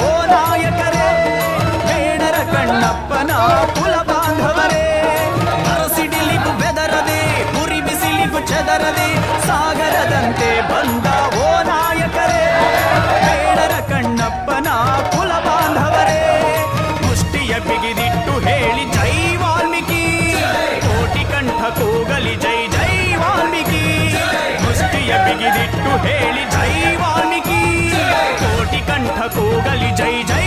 ఓ ನಾಯಕರೇ ಬೇಡರ ಕಣ್ಣಪ್ಪನ ಕುಲ ಬಾಂಧವರೇ ಅರಸಿಡಿಲಿಗು ಬೆದರದೆ ಗುರಿ ಬಿಸಿಲಿಗು ಚದರದೆ ಸಾಗರದಂತೆ ಬಂದ ಓ ನಾಯಕರೇ ಬೇಡರ ಕಣ್ಣಪ್ಪನ ಕುಲ ಬಾಂಧವರೇ ಬಿಗಿದಿಟ್ಟು ಹೇಳಿ ಜೈ ವಾಲ್ಮೀಕಿ ಕೋಟಿ ಕಂಠ ಕೂಗಲಿ ಜೈ ಜೈ ವಾಲ್ಮೀಕಿ ಮುಷ್ಟಿಯ ಬಿಗಿದಿಟ್ಟು ಹೇಳಿ ಜೈ ವಾಲ್ಮೀಕಿ ಕೋಟಿ ಕಂಠ ಕೂಗಲಿ ಜೈ ಜೈ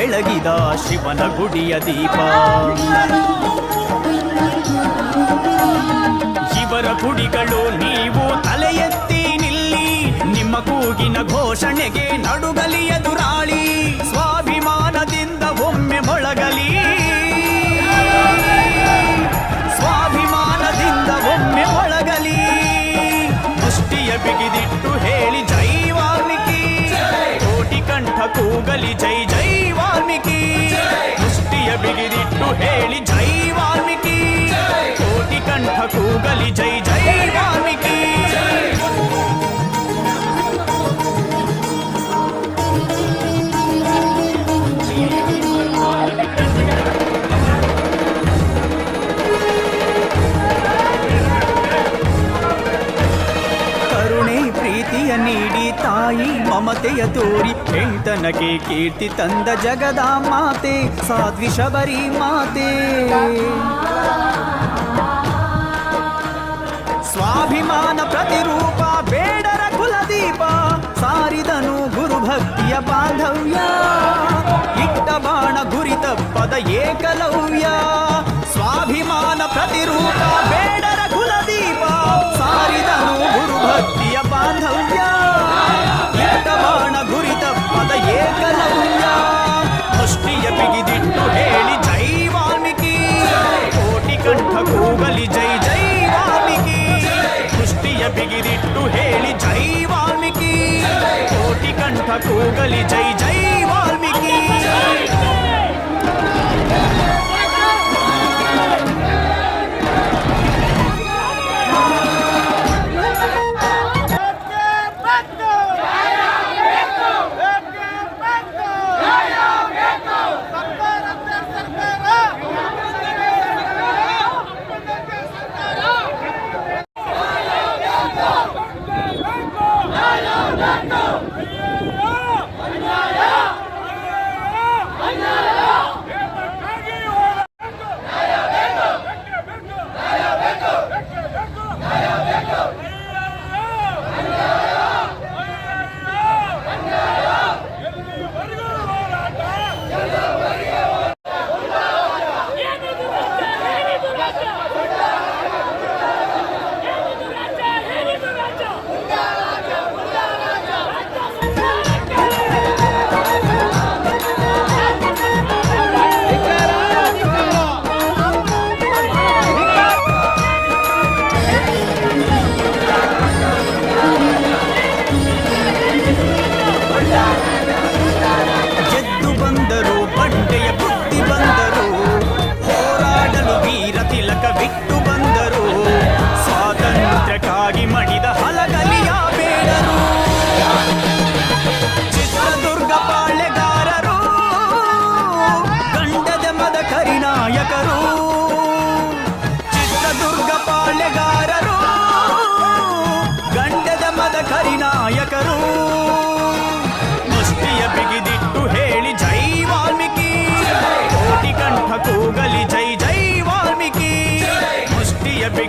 ಬೆಳಗಿದ ಶಿವನ ಗುಡಿಯ ದೀಪ. ಇವರ ಗುಡಿಗಳು ನೀವು ತಾಯಿ ಮಮತೆಯ ತೋರಿ ಹೆಣ್ತನಕ್ಕೆ ಕೀರ್ತಿ ತಂದ ಜಗದ ಮಾತೆ ಸಾಧ್ವಿ ಶಬರಿ ಮಾತೆ ಸ್ವಾಭಿಮಾನ ಪ್ರತಿರೂಪ ಬೇಡರ ಕುಲದೀಪ ಸಾರಿದನು ಗುರು ಭಕ್ತಿಯ ಬಾಂಧವ್ಯ ಇಟ್ಟ ಬಾಣ ಗುರಿ ತಪ್ಪದ ಏಕಲವ್ಯ ಸ್ವಾಭಿಮಾನ ಪ್ರತಿರೂಪ ಬೇಡರ ಕೂಗಲಿ ಜೈ ಜೈ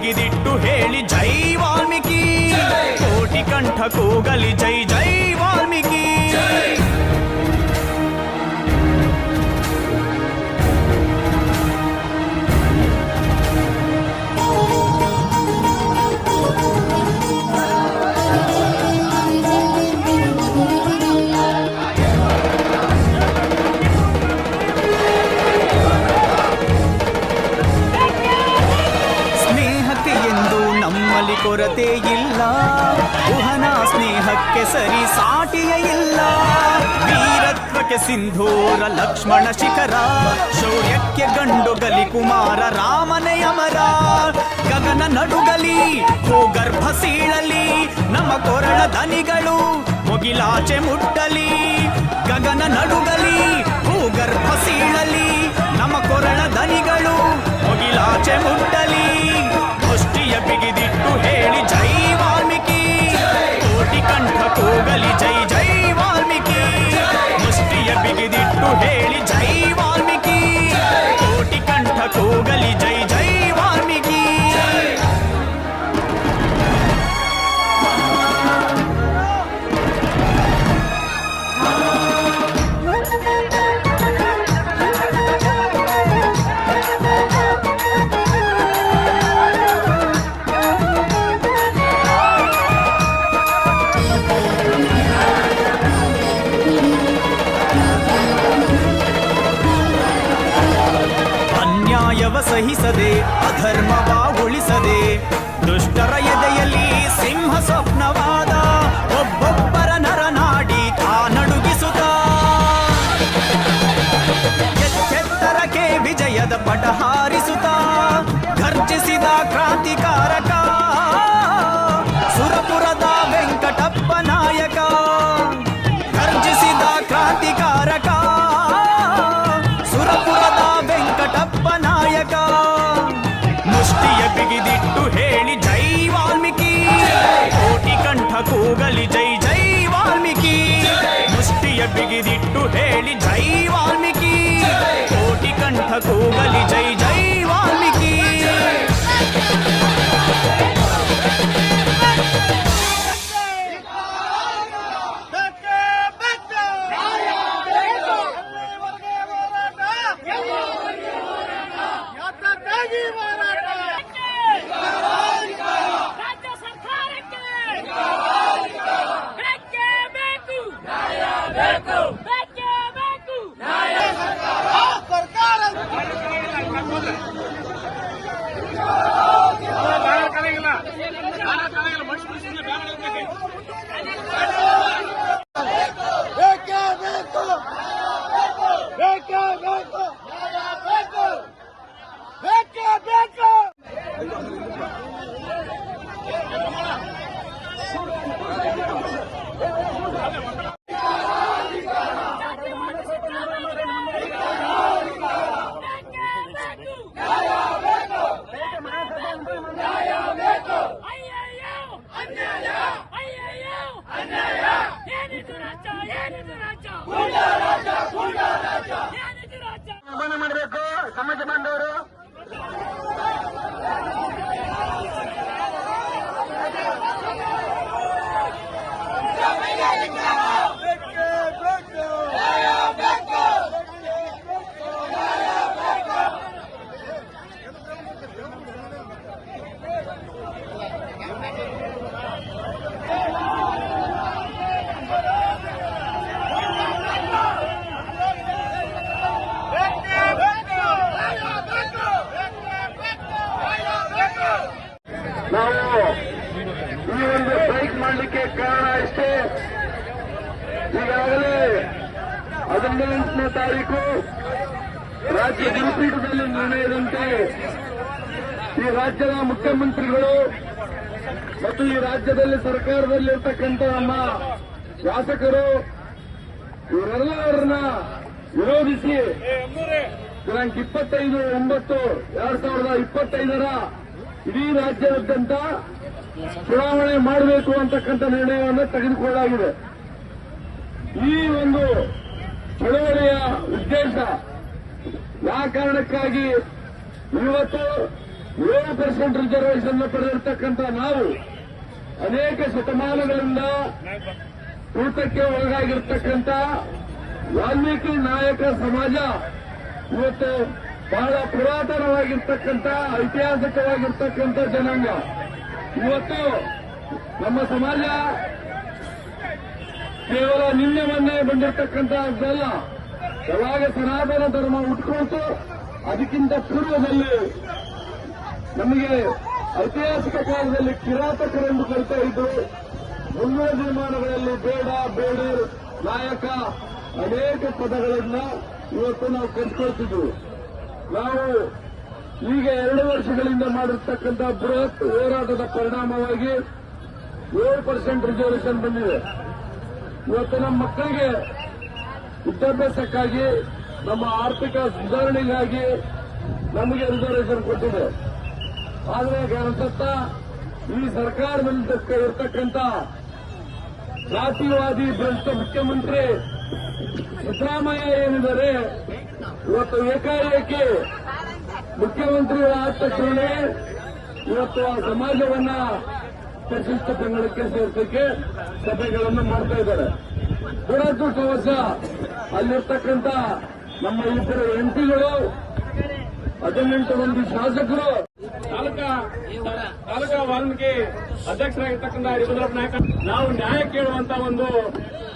ಮುಷ್ಟಿಯ ಬಿಗಿದಿಟ್ಟು ಹೇಳಿ ಜೈ ವಾಲ್ಮೀಕಿ ಕೋಟಿ ಕಂಠ ಕೂಗಲಿ ಜೈ ಜೈ ವಾಲ್ಮೀಕಿ ಸಿಂಧೂರ ಲಕ್ಷ್ಮಣ ಶಿಖರ, ಶೌರ್ಯಕ್ಕೆ ಗಂಡು ಗಲಿ ಕುಮಾರ ರಾಮನೇ ಅಮರ. ಗಗನ ನಡುಗಲಿ, ಭೂಗರ್ಭ ಸೀಳಲಿ, ನಮ್ಮ ಕೊರಳ ದನಿಗಳು ಮುಗಿಲಾಚೆ ಮುಟ್ಟಲಿ. ಗಗನ ನಡುಗಲಿ, ಭೂಗರ್ಭ ಸೀಳಲಿ, ನಮ್ಮ ಕೊರಳ ದನಿಗಳು ಮುಗಿಲಾಚೆ ಮುಟ್ಟಲಿ. ದೃಷ್ಟಿಯ ಬಿಗಿದಿಟ್ಟು ಹೇಳಿ ಜೈ ವಾಲ್ಮೀಕಿ. ಕೋಟಿ ಕಂಠ ಕೂಗಲಿ, ಜೈ ಜೈ. ಮುಷ್ಟಿಯ ಬಿಗಿದಿಟ್ಟು ಹೇಳಿ ಜೈ ವಾಲ್ಮೀಕಿ ಕೋಟಿ ಕಂಠ ಕೂಗಲಿ ಜೈ ಜೈ ವಾಲ್ಮೀಕಿ ಅಧರ್ಮವ ಉಳಿಸದೆ ದುಷ್ಟರ ಎದೆಯಲ್ಲಿ ಸಿಂಹ ಸ್ವಪ್ನವಾದ ಒಬ್ಬೊಬ್ಬರ ನರನಾಡಿ ತಾ ನಡುಗಿಸುತ್ತ. ಎಚ್ಚೆತ್ತರಕ್ಕೆ ವಿಜಯದ ಪಟ ಹಾರಿಸುತ್ತ. ಮುಷ್ಟಿಯ ಬಿಗಿದಿಟ್ಟು ಹೇಳಿ ಜೈ ವಾಲ್ಮೀಕಿ! ಕೋಟಿ ಕಂಠ ಕೂಗಲಿ ಜೈ ಜೈ ವಾಲ್ಮೀಕಿ! ಹದಿನೆಂಟನೇ ತಾರೀಕು ರಾಜ್ಯ ಗುರುಪೀಠದಲ್ಲಿ ನಿರ್ಣಯದಂತೆ ಈ ರಾಜ್ಯದ ಮುಖ್ಯಮಂತ್ರಿಗಳು ಮತ್ತು ಈ ರಾಜ್ಯದಲ್ಲಿ ಸರ್ಕಾರದಲ್ಲಿರ್ತಕ್ಕಂಥ ನಮ್ಮ ಶಾಸಕರು ಇವರೆಲ್ಲರನ್ನ ವಿರೋಧಿಸಿ ದಿನಾಂಕ ಇಪ್ಪತ್ತೈದು, ಒಂಬತ್ತು, ಎರಡ್ ಸಾವಿರದ ಇಪ್ಪತ್ತೈದರ ಇಡೀ ರಾಜ್ಯದಾದ್ಯಂತ ಚುನಾವಣೆ ಮಾಡಬೇಕು ಅಂತಕ್ಕಂಥ ನಿರ್ಣಯವನ್ನು ತೆಗೆದುಕೊಳ್ಳಲಾಗಿದೆ. ಈ ಒಂದು ಚಳವಳಿಯ ಉದ್ದೇಶ. ಯಾವ ಕಾರಣಕ್ಕಾಗಿ ಇವತ್ತು ಏಳು ಪರ್ಸೆಂಟ್ ರಿಸರ್ವೇಷನ್ ಪಡೆದಿರ್ತಕ್ಕಂಥ ನಾವು ಅನೇಕ ಶತಮಾನಗಳಿಂದ ಕೂಟಕ್ಕೆ ಒಳಗಾಗಿರ್ತಕ್ಕಂಥ ವಾಲ್ಮೀಕಿ ನಾಯಕ ಸಮಾಜ ಇವತ್ತು ಬಹಳ ಪುರಾತನವಾಗಿರ್ತಕ್ಕಂಥ, ಐತಿಹಾಸಿಕವಾಗಿರ್ತಕ್ಕಂಥ ಜನಾಂಗ. ಇವತ್ತು ನಮ್ಮ ಸಮಾಜ ಕೇವಲ ನಿನ್ನೆ ಮೊನ್ನೆ ಬಂದಿರತಕ್ಕಂತಹದ್ದಲ್ಲ ಯಾವಾಗ ಸನಾತನ ಧರ್ಮ ಉಟ್ಕೊಳ್ತು ಅದಕ್ಕಿಂತ ಪೂರ್ವದಲ್ಲಿ ನಮಗೆ ಐತಿಹಾಸಿಕ ಕಾಲದಲ್ಲಿ ಕಿರಾತಕರೆಂದು ಕರಿತಾ ಇದ್ದು ಮುಂದಿನ ದಿನಮಾನಗಳಲ್ಲಿ ಬೇಡ ಬೇಡ, ನಾಯಕ ಅನೇಕ ಪದಗಳನ್ನ ಇವತ್ತು ನಾವು ಕಂಡುಕೊಳ್ತಿದ್ದು ನಾವು ಈಗ ಎರಡು ವರ್ಷಗಳಿಂದ ಮಾಡಿರ್ತಕ್ಕಂಥ ಬೃಹತ್ ಹೋರಾಟದ ಪರಿಣಾಮವಾಗಿ ಏಳು ಪರ್ಸೆಂಟ್ ರಿಸರ್ವೇಷನ್ ಬಂದಿದೆ. ಇವತ್ತು ನಮ್ಮ ಮಕ್ಕಳಿಗೆ ವಿದ್ಯಾಭ್ಯಾಸಕ್ಕಾಗಿ ನಮ್ಮ ಆರ್ಥಿಕ ಸುಧಾರಣೆಗಾಗಿ ನಮಗೆ ರಿಸರ್ವೇಷನ್ ಕೊಟ್ಟಿದೆ. ಆದರೆ ಅನ್ಸುತ್ತ ಈ ಸರ್ಕಾರದಲ್ಲಿ ಇರ್ತಕ್ಕಂಥ ಜಾತಿವಾದಿ ಭ್ರಷ್ಟ ಮುಖ್ಯಮಂತ್ರಿ ಸಿದ್ದರಾಮಯ್ಯ ಏನಿದ್ದಾರೆ, ಇವತ್ತು ಏಕಾಏಕಿ ಮುಖ್ಯಮಂತ್ರಿಗಳಾದ ತಕ್ಷಣ ಇವತ್ತು ಆ ಸಮಾಜವನ್ನ ಪರಿಶಿಷ್ಟ ಪಂಗಡಕ್ಕೆ ಸೇರಿಸಕ್ಕೆ ಸಭೆಗಳನ್ನು ಮಾಡ್ತಾ ಇದ್ದಾರೆ. ದುರದೃಷ್ಟವಶ ಅಲ್ಲಿರ್ತಕ್ಕಂಥ ನಮ್ಮ ಇಬ್ಬರು ಎಂಪಿಗಳು, ಹದಿನೆಂಟು ಮಂದಿ ಶಾಸಕರು, ತಾಲೂಕಾ ವಾಲ್ಮೀಕಿ ಅಧ್ಯಕ್ಷರಾಗಿರ್ತಕ್ಕಂಥ ಹರಿಭದ್ರಪ್ಪ ನಾಯಕ, ನಾವು ನ್ಯಾಯ ಕೇಳುವಂತ ಒಂದು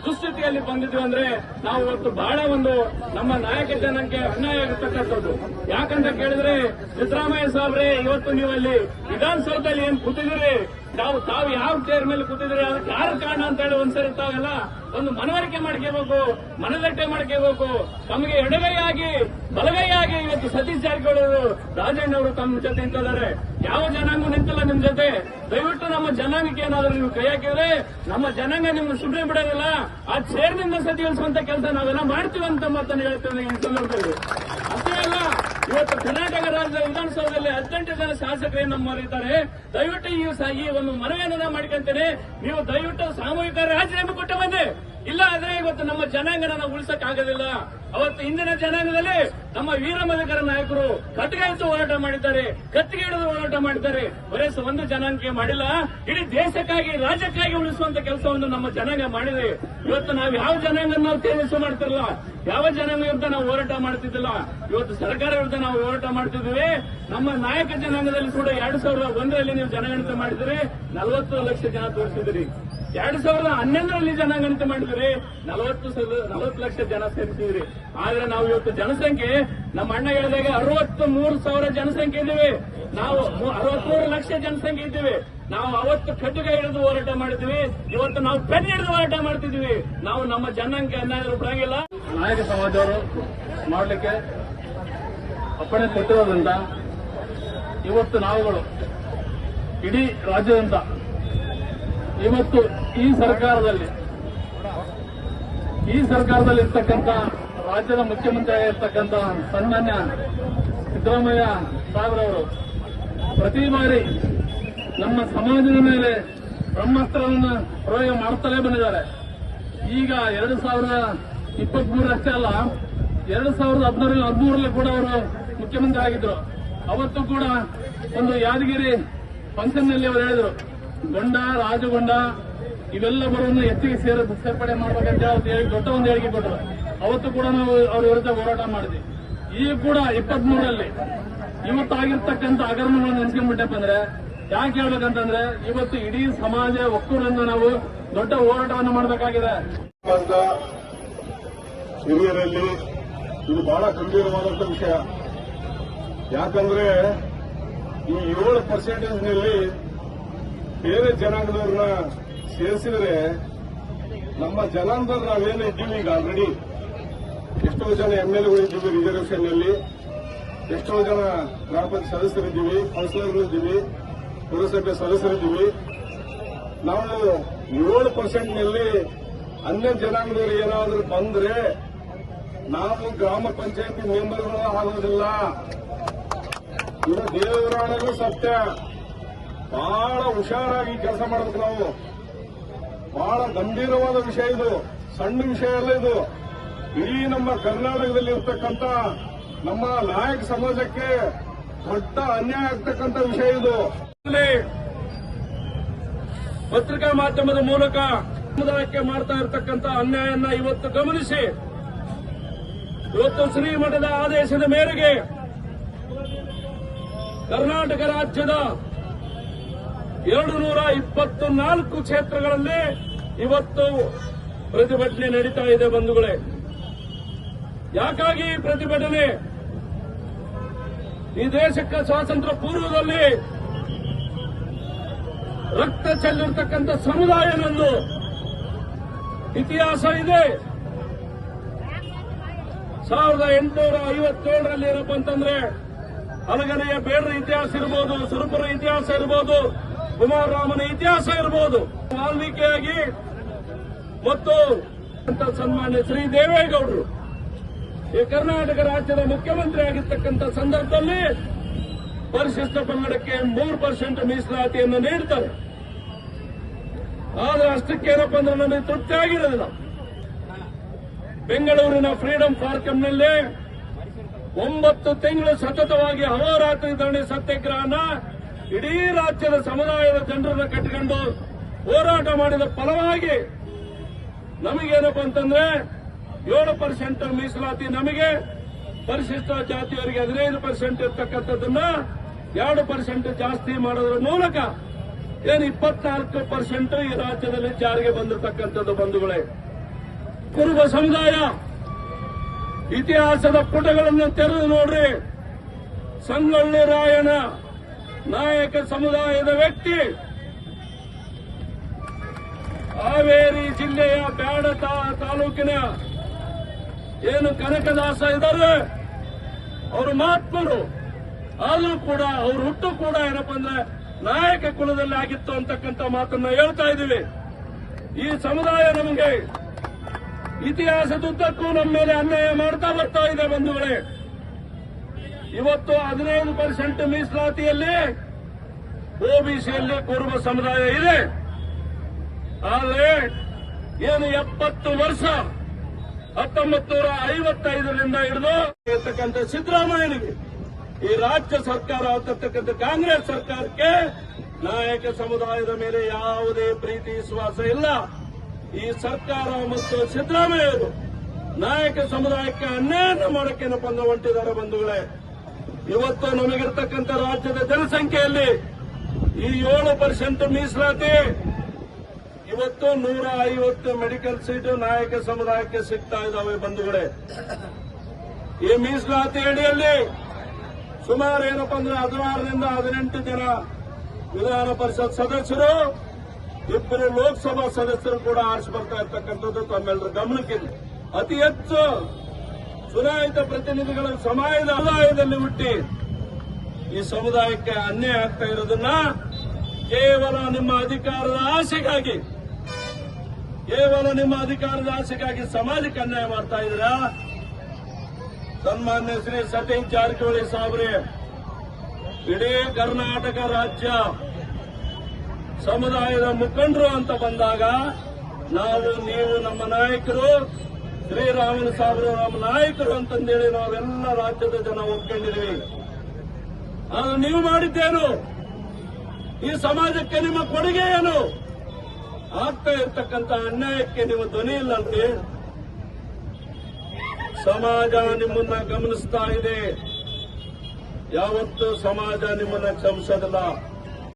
ದುಸ್ಥಿತಿಯಲ್ಲಿ ಬಂದಿದ್ವಿ ಅಂದ್ರೆ ನಾವು ಇವತ್ತು ಬಹಳ ಒಂದು ನಮ್ಮ ನಾಯಕ ಜನಕ್ಕೆ ಅನ್ಯಾಯ ಆಗಿರ್ತಕ್ಕಂಥದ್ದು ಯಾಕಂತ ಕೇಳಿದ್ರೆ ಸಿದ್ದರಾಮಯ್ಯ ಸಾಹೇಬ್ರೆ ಇವತ್ತು ನೀವು ಅಲ್ಲಿ ವಿಧಾನಸೌಧದಲ್ಲಿ ಏನ್ ಕೂತಿದ್ದೀರಿ? ನಾವು ತಾವು ಯಾವ ಚೇರ್ ಮೇಲೆ ಕೂತಿದ್ರೆ ಅದಕ್ಕೆ ಯಾರು ಕಾರಣ ಅಂತ ಹೇಳಿ ಒಂದ್ಸರಿ ತಾವೆಲ್ಲ ಒಂದು ಮನವರಿಕೆ ಮಾಡ್ಕೋಬೇಕು, ಮನದಟ್ಟೆ ಮಾಡ್ಕೋಬೇಕು. ತಮಗೆ ಎಡಗೈಯಾಗಿ ಆಗಿ ಇವತ್ತು ಸತೀಶ್ ಜಾರಕಿಹೊಳಿ ರಾಜೇಣ್ಣ ಅವರು ತಮ್ಮ ಜೊತೆ ನಿಂತಿದ್ದಾರೆ. ಯಾವ ಜನಾಂಗ ನಿಂತಿಲ್ಲ ನಿಮ್ ಜೊತೆ? ದಯವಿಟ್ಟು ನಮ್ಮ ಜನಾಂಗಕ್ಕೆ ಏನಾದರೂ ನೀವು ಕೈ ಹಾಕಿದ್ರೆ ನಮ್ಮ ಜನಾಂಗ ನಿಮ್ಗೆ ಸುಮ್ಮನೆ ಬಿಡೋದಿಲ್ಲ. ಆ ಚೇರ್ನಿಂದ ಸತಿಗಿಸುವಂತ ಕೆಲಸ ನಾವೆಲ್ಲ ಮಾಡ್ತೀವಿ ಅಂತ ಮಾತನ್ನು ಹೇಳ್ತೇವೆ ಈ ಸಂದರ್ಭದಲ್ಲಿ. ಇವತ್ತು ಕರ್ನಾಟಕ ರಾಜ್ಯದ ವಿಧಾನಸೌಧದಲ್ಲಿ ಹದಿನೆಂಟು ಜನ ಶಾಸಕರು ನಮ್ಮವರಿದ್ದಾರೆ. ದಯವಿಟ್ಟು ಈ ಒಂದು ಮನವಿಯನ್ನು ನಾನು ಮಾಡ್ಕೊಂತೇನೆ ನೀವು ದಯವಿಟ್ಟು ಸಾಮೂಹಿಕ ರಾಜೀನಾಮೆ ಕೊಟ್ಟು ಬಂದೆ ಇಲ್ಲ ಆದ್ರೆ ಇವತ್ತು ನಮ್ಮ ಜನಾಂಗನ ಉಳಿಸಕ್ ಆಗೋದಿಲ್ಲ ಅವತ್ತು ಹಿಂದಿನ ಜನಾಂಗದಲ್ಲಿ ನಮ್ಮ ವೀರ ಮಧುಕರ ನಾಯಕರು ಕಟ್ಟಿಗೆ ಹೋರಾಟ ಮಾಡಿದ್ದಾರೆ, ಕತ್ತಿಗೆ ಹಿಡಿದು ಹೋರಾಟ ಮಾಡಿದ್ದಾರೆ. ಬರೇ ಒಂದು ಜನಾಂಗಕ್ಕೆ ಮಾಡಿಲ್ಲ, ಇಡೀ ದೇಶಕ್ಕಾಗಿ, ರಾಜ್ಯಕ್ಕಾಗಿ ಉಳಿಸುವಂತ ಕೆಲಸವನ್ನು ನಮ್ಮ ಜನಾಂಗ ಮಾಡಿದೆ. ಇವತ್ತು ನಾವು ಯಾವ ಜನಾಂಗ ನಾವು ತೇಜಸ್ಸು ಮಾಡ್ತಿರಲ್ಲ, ಯಾವ ಜನಾಂಗ ವಿರುದ್ಧ ನಾವು ಹೋರಾಟ ಮಾಡ್ತಿದ್ದಿಲ್ಲ, ಇವತ್ತು ಸರ್ಕಾರ ವಿರುದ್ಧ ನಾವು ಹೋರಾಟ ಮಾಡ್ತಿದ್ವಿ ನಮ್ಮ ನಾಯಕ ಜನಾಂಗದಲ್ಲಿ ಕೂಡ ಎರಡ್ ಸಾವಿರದ ಒಂದರಲ್ಲಿ ನೀವು ಜನಗಣತಿ ಮಾಡಿದ್ರಿ ನಲವತ್ತು ಲಕ್ಷ ಜನ ತೋರಿಸಿದ್ರಿ ಎರಡ್ ಸಾವಿರದ ಹನ್ನೊಂದರಲ್ಲಿ ಜನಗಣತಿ ಮಾಡಿದ್ರಿ ನಲವತ್ತು ನಲವತ್ತು ಲಕ್ಷ ಜನ ಸೇರಿಸಿದ್ರಿ ಆದ್ರೆ ನಾವು ಇವತ್ತು ಜನಸಂಖ್ಯೆ, ನಮ್ಮ ಅಣ್ಣ ಹೇಳಿದಾಗ ಅರವತ್ತು ಮೂರು ಸಾವಿರ ಜನಸಂಖ್ಯೆ ಇದ್ದೀವಿ. ನಾವು ಅರವತ್ಮೂರು ಲಕ್ಷ ಜನಸಂಖ್ಯೆ ಇದ್ದೀವಿ. ನಾವು ಅವತ್ತು ಕಟ್ಟುಗೆ ಹಿಡಿದು ಹೋರಾಟ ಮಾಡಿದ್ವಿ. ಇವತ್ತು ನಾವು ಪೆನ್ ಹಿಡಿದು ಹೋರಾಟ ಮಾಡ್ತಿದ್ವಿ ನಾವು ನಮ್ಮ ಜನಾಂಗಕ್ಕೆ ಅನ್ಯಾಯ ಬರಂಗಿಲ್ಲ ನಾಯಕ ಸಮಾಜವರು ಮಾಡಲಿಕ್ಕೆ ಅಪ್ಪಣೆ ಕೊಟ್ಟಿರೋದ್ರಿಂದ ಇವತ್ತು ನಾವುಗಳು ಇಡೀ ರಾಜ್ಯದಂತ ಇವತ್ತು ಈ ಸರ್ಕಾರದಲ್ಲಿ ಈ ಸರ್ಕಾರದಲ್ಲಿ ಇರ್ತಕ್ಕಂಥ ರಾಜ್ಯದ ಮುಖ್ಯಮಂತ್ರಿ ಆಗಿರ್ತಕ್ಕಂಥ ಸನ್ಮಾನ್ಯ ಸಿದ್ದರಾಮಯ್ಯ ಸಾಹೇಬ್ರವರು ಪ್ರತಿ ಬಾರಿ ನಮ್ಮ ಸಮಾಜದ ಮೇಲೆ ಬ್ರಹ್ಮಾಸ್ತ್ರವನ್ನು ಪ್ರಯೋಗ ಮಾಡುತ್ತಲೇ ಬಂದಿದ್ದಾರೆ. ಈಗ ಎರಡು ಸಾವಿರದ ಇಪ್ಪತ್ಮೂರಷ್ಟೇ ಅಲ್ಲ, ಎರಡು ಸಾವಿರದ ಹದಿನಾರಲ್ಲಿ ಹದಿಮೂರರಲ್ಲಿ ಕೂಡ ಅವರು ಮುಖ್ಯಮಂತ್ರಿ ಆಗಿದ್ರು. ಅವತ್ತು ಕೂಡ ಒಂದು ಯಾದಗಿರಿ ಫಂಕ್ಷನ್ನಲ್ಲಿ ಅವರು ಹೇಳಿದ್ರು. ಗೊಂಡ, ರಾಜಗೊಂಡ, ಇವೆಲ್ಲವರನ್ನು ಹೆಚ್ಚಿಗೆ ಸೇರ ಸೇರ್ಪಡೆ ಮಾಡ್ಬೇಕಂತ ಹೇಳಿ ದೊಡ್ಡ ಒಂದು ಹೇಳಿಕೆ ಕೊಟ್ಟರು. ಅವತ್ತು ಕೂಡ ನಾವು ಅವ್ರ ವಿರುದ್ಧ ಹೋರಾಟ ಮಾಡಿದ್ವಿ. ಈಗ ಕೂಡ ಇಪ್ಪತ್ಮೂರರಲ್ಲಿ ಇವತ್ತಾಗಿರ್ತಕ್ಕಂಥ ಅಗರ್ಮಗಳನ್ನು ನೆನ್ಸ್ಕೊಂಡ್ಬಿಟ್ಟಪ್ಪ ಅಂದ್ರೆ, ಯಾಕೆ ಹೇಳ್ಬೇಕಂತಂದ್ರೆ, ಇವತ್ತು ಇಡೀ ಸಮಾಜ ಒಕ್ಕೂರಿಂದ ನಾವು ದೊಡ್ಡ ಹೋರಾಟವನ್ನು ಮಾಡಬೇಕಾಗಿದೆ. ಹಿರಿಯರಲ್ಲಿ ಇದು ಬಹಳ ಗಂಭೀರವಾದಂತ ವಿಷಯ. ಯಾಕಂದ್ರೆ ಈ ಏಳು ಪರ್ಸೆಂಟೇಜ್ನಲ್ಲಿ ಬೇರೆ ಜನಾಂಗದವ್ರನ್ನ ಸೇರಿಸಿದ್ರೆ ನಮ್ಮ ಜನಾಂಗದಲ್ಲಿ ನಾವೇನು ಇದ್ದೀವಿ ಈಗ ಆಲ್ರೆಡಿ ಎಷ್ಟೋ ಜನ ಎಂ ಎಲ್ ಇದ್ದೀವಿ ರಿಸರ್ವೇಷನ್ನಲ್ಲಿ ಎಷ್ಟೋ ಜನ ಗ್ರಾಮ ಪಂಚಾಯತ್ ಸದಸ್ಯರಿದ್ದೀವಿ, ಕೌನ್ಸಿಲರ್ಗಳಿದ್ದೀವಿ, ಪುರಸಭೆ ಸದಸ್ಯರಿದ್ದೀವಿ. ನಾವು ಏಳು ಪರ್ಸೆಂಟ್ನಲ್ಲಿ ಅನ್ಯ ಜನಾಂಗದವರು ಏನಾದರೂ ಬಂದ್ರೆ ನಾವು ಗ್ರಾಮ ಪಂಚಾಯತಿ ಮೆಂಬರ್ಗಳು ಆಗೋದಿಲ್ಲ ಇದು ದೇವರಾಣಗೂ ಸತ್ಯ. ಬಹಳ ಹುಷಾರಾಗಿ ಕೆಲಸ ಮಾಡಬೇಕು ನಾವು. ಬಹಳ ಗಂಭೀರವಾದ ವಿಷಯ ಇದು. ಸಣ್ಣ ವಿಷಯ ಅಲ್ಲ ಇದು. ಇಡೀ ನಮ್ಮ ಕರ್ನಾಟಕದಲ್ಲಿ ಇರ್ತಕ್ಕಂಥ ನಮ್ಮ ನಾಯಕ ಸಮಾಜಕ್ಕೆ ದೊಡ್ಡ ಅನ್ಯಾಯ ಆಗ್ತಕ್ಕಂಥ ವಿಷಯ ಇದು. ಪತ್ರಿಕಾ ಮಾಧ್ಯಮದ ಮೂಲಕ ಸಮುದಾಯಕ್ಕೆ ಮಾಡ್ತಾ ಇರತಕ್ಕಂಥ ಅನ್ಯಾಯನ್ನ ಇವತ್ತು ಗಮನಿಸಿ. ಇವತ್ತು ಶ್ರೀಮಠದ ಆದೇಶದ ಮೇರೆಗೆ ಕರ್ನಾಟಕ ರಾಜ್ಯದ ಎರಡು ನೂರ ಇಪ್ಪತ್ತು ನಾಲ್ಕು ಕ್ಷೇತ್ರಗಳಲ್ಲಿ ಇವತ್ತು ಪ್ರತಿಭಟನೆ ನಡೀತಾ ಇದೆ ಬಂಧುಗಳೇ. ಯಾಕಾಗಿ ಈ ಪ್ರತಿಭಟನೆ? ಈ ದೇಶಕ್ಕೆ ಸ್ವಾತಂತ್ರ್ಯ ಪೂರ್ವದಲ್ಲಿ ರಕ್ತ ಚೆಲ್ಲಿರ್ತಕ್ಕಂಥ ಸಮುದಾಯ ನಂದು ಇತಿಹಾಸ ಇದೆ. ಸಾವಿರದ ಎಂಟುನೂರ ಐವತ್ತೇಳರಲ್ಲಿ ಏನಪ್ಪ ಅಂತಂದ್ರೆ, ಹಲಗನೆಯ ಬೇಡರ ಇತಿಹಾಸ ಇರ್ಬೋದು, ಸುರಪುರ ಇತಿಹಾಸ ಇರ್ಬೋದು ಕುಮಾರರಾಮನ ಇತಿಹಾಸ ಇರಬಹುದು ವಾಲ್ಮೀಕಿಯಾಗಿ ಮತ್ತು ಸನ್ಮಾನ್ಯ ಶ್ರೀ ದೇವೇಗೌಡರು. ಈ ಕರ್ನಾಟಕ ರಾಜ್ಯದ ಮುಖ್ಯಮಂತ್ರಿ ಆಗಿರ್ತಕ್ಕಂಥ ಸಂದರ್ಭದಲ್ಲಿ ಪರಿಶಿಷ್ಟ ಪಂಗಡಕ್ಕೆ ಮೂರು ಪರ್ಸೆಂಟ್ ಮೀಸಲಾತಿಯನ್ನು ನೀಡ್ತಾರೆ. ಆದ್ರೆ ಅಷ್ಟಕ್ಕೆ ಏನಪ್ಪ ಅಂದ್ರೆ ನನಗೆ ತೃಪ್ತಿ ಆಗಿರೋದಿಲ್ಲ. ಬೆಂಗಳೂರಿನ ಫ್ರೀಡಂ ಪಾರ್ಕ್ನಲ್ಲಿ ಒಂಬತ್ತು ತಿಂಗಳು ಸತತವಾಗಿ ಅಹೋರಾತ್ರಿ ಧರಣಿ ಸತ್ಯಾಗ್ರಹನ ಇಡೀ ರಾಜ್ಯದ ಸಮುದಾಯದ ಜನರನ್ನ ಕಟ್ಟಿಕೊಂಡು ಹೋರಾಟ ಮಾಡಿದ ಫಲವಾಗಿ ನಮಗೇನಪ್ಪ ಅಂತಂದ್ರೆ ಏಳು ಪರ್ಸೆಂಟ್ ಮೀಸಲಾತಿ ನಮಗೆ, ಪರಿಶಿಷ್ಟ ಜಾತಿಯವರಿಗೆ ಹದಿನೈದು ಪರ್ಸೆಂಟ್ ಇರ್ತಕ್ಕಂಥದ್ದನ್ನ ಎರಡು ಪರ್ಸೆಂಟ್ ಜಾಸ್ತಿ ಮಾಡೋದ್ರ ಮೂಲಕ ಏನು ಇಪ್ಪತ್ನಾಲ್ಕು ಪರ್ಸೆಂಟ್ ಈ ರಾಜ್ಯದಲ್ಲಿ ಜಾರಿಗೆ ಬಂದಿರತಕ್ಕಂಥದ್ದು ಬಂಧುಗಳೇ. ಕುರುಬ ಸಮುದಾಯ, ಇತಿಹಾಸದ ಪುಟಗಳನ್ನು ತೆರೆದು ನೋಡ್ರಿ. ಸಂಗೊಳ್ಳಿ ರಾಯಣ ನಾಯಕ ಸಮುದಾಯದ ವ್ಯಕ್ತಿ. ಹಾವೇರಿ ಜಿಲ್ಲೆಯ ಬ್ಯಾಡ ತಾಲೂಕಿನ ಏನು ಕನಕದಾಸ ಇದ್ದಾರೆ, ಅವರು ಮಹಾತ್ಮರು, ಆದರೂ ಕೂಡ ಅವ್ರ ಹುಟ್ಟು ಕೂಡ ಏನಪ್ಪ ಅಂದ್ರೆ ನಾಯಕ ಕುಲದಲ್ಲಿ ಆಗಿತ್ತು ಅಂತಕ್ಕಂಥ ಮಾತನ್ನ ಹೇಳ್ತಾ ಇದ್ದೀವಿ. ಈ ಸಮುದಾಯ ನಮಗೆ ಇತಿಹಾಸದುದ್ದಕ್ಕೂ ನಮ್ಮ ಮೇಲೆ ಅನ್ಯಾಯ ಮಾಡ್ತಾ ಬರ್ತಾ ಇದೆ ಬಂಧುಗಳೇ. ಇವತ್ತು ಹದಿನೈದು ಪರ್ಸೆಂಟ್ ಮೀಸಲಾತಿಯಲ್ಲಿ ಓಬಿಸಿಯಲ್ಲಿ ಕುರುಬ ಸಮುದಾಯ ಇದೆ. ಆದರೆ ಏನು ಎಪ್ಪತ್ತು ವರ್ಷ ಹತ್ತೊಂಬತ್ತು ನೂರ ಐವತ್ತೈದರಿಂದ ಹಿಡಿದು ಇರ್ತಕ್ಕಂಥ ಸಿದ್ದರಾಮಯ್ಯನಿಗೆ ಈ ರಾಜ್ಯ ಸರ್ಕಾರ ಆಗ್ತಕ್ಕಂಥ ಕಾಂಗ್ರೆಸ್ ಸರ್ಕಾರಕ್ಕೆ ನಾಯಕ ಸಮುದಾಯದ ಮೇಲೆ ಯಾವುದೇ ಪ್ರೀತಿ, ವಿಶ್ವಾಸ ಇಲ್ಲ. ಈ ಸರ್ಕಾರ ಮತ್ತು ಸಿದ್ದರಾಮಯ್ಯರು ನಾಯಕ ಸಮುದಾಯಕ್ಕೆ ಅನ್ಯಾಯ ಮಾಡಕ್ಕೆ ಪಂಗ ಹೊಂಟಿದ್ದಾರೆ ಬಂಧುಗಳೇ. ಇವತ್ತು ನಮಗಿರ್ತಕ್ಕಂಥ ರಾಜ್ಯದ ಜನಸಂಖ್ಯೆಯಲ್ಲಿ ಈ ಏಳು ಪರ್ಸೆಂಟ್ ಮೀಸಲಾತಿ. ಇವತ್ತು ನೂರ ಐವತ್ತು ಮೆಡಿಕಲ್ ಸೀಟು ನಾಯಕ ಸಮುದಾಯಕ್ಕೆ ಸಿಗ್ತಾ ಇದ್ದಾವೆ ಬಂಧುಗಳೇ. ಈ ಮೀಸಲಾತಿ ಅಡಿಯಲ್ಲಿ ಸುಮಾರು ಏನಪ್ಪಾ ಅಂದ್ರೆ ಹದಿನಾರರಿಂದ ಹದಿನೆಂಟು ಜನ ವಿಧಾನ ಪರಿಷತ್ ಸದಸ್ಯರು, ಇಬ್ಬರು ಲೋಕಸಭಾ ಸದಸ್ಯರು ಕೂಡ ಆರಿಸಿ ಬರ್ತಾ ಇರ್ತಕ್ಕಂಥದ್ದು ತಮ್ಮೆಲ್ಲರ ಗಮನಕ್ಕಿದೆ ಅತಿ ಹೆಚ್ಚು ಚುನಾಯಿತ ಪ್ರತಿನಿಧಿಗಳ ಸಮಾಜದ ಆದಾಯದಲ್ಲಿ ಹುಟ್ಟಿ ಈ ಸಮುದಾಯಕ್ಕೆ ಅನ್ಯಾಯ ಆಗ್ತಾ ಇರೋದನ್ನ ಕೇವಲ ನಿಮ್ಮ ಅಧಿಕಾರದ ಆಸೆಗಾಗಿ, ಕೇವಲ ನಿಮ್ಮ ಅಧಿಕಾರದ ಆಸೆಗಾಗಿ ಸಮಾಜಕ್ಕೆ ಅನ್ಯಾಯ ಮಾಡ್ತಾ ಇದ್ದೀರಾ? ಸನ್ಮಾನ್ಯ ಶ್ರೀ ಸತೀಶ್ ಜಾರಕಿಹೊಳಿ ಸಾಬ್ರೆ, ಇಡೀ ಕರ್ನಾಟಕ ರಾಜ್ಯ ಸಮುದಾಯದ ಮುಖಂಡರು ಅಂತ ಬಂದಾಗ, ನಾವು, ನೀವು ನಮ್ಮ ನಾಯಕರು ಶ್ರೀರಾಮನ ಸಾವಿರ ನಮ್ಮ ನಾಯಕರು ಅಂತಂದೇಳಿ ನಾವೆಲ್ಲ ರಾಜ್ಯದ ಜನ ಒಪ್ಕೊಂಡಿದ್ದೀವಿ. ಆದ್ರೆ ನೀವು ಮಾಡಿದ್ದೇನು? ಈ ಸಮಾಜಕ್ಕೆ ನಿಮ್ಮ ಕೊಡುಗೆ ಏನು? ಆಗ್ತಾ ಇರ್ತಕ್ಕಂಥ ಅನ್ಯಾಯಕ್ಕೆ ನಿಮ್ಮ ಧ್ವನಿ ಇಲ್ಲಂತೆ ಸಮಾಜ ನಿಮ್ಮನ್ನ ಗಮನಿಸ್ತಾ ಇದೆ. ಯಾವತ್ತೂ ಸಮಾಜ ನಿಮ್ಮನ್ನ ಕ್ಷಮಿಸೋದಿಲ್ಲ.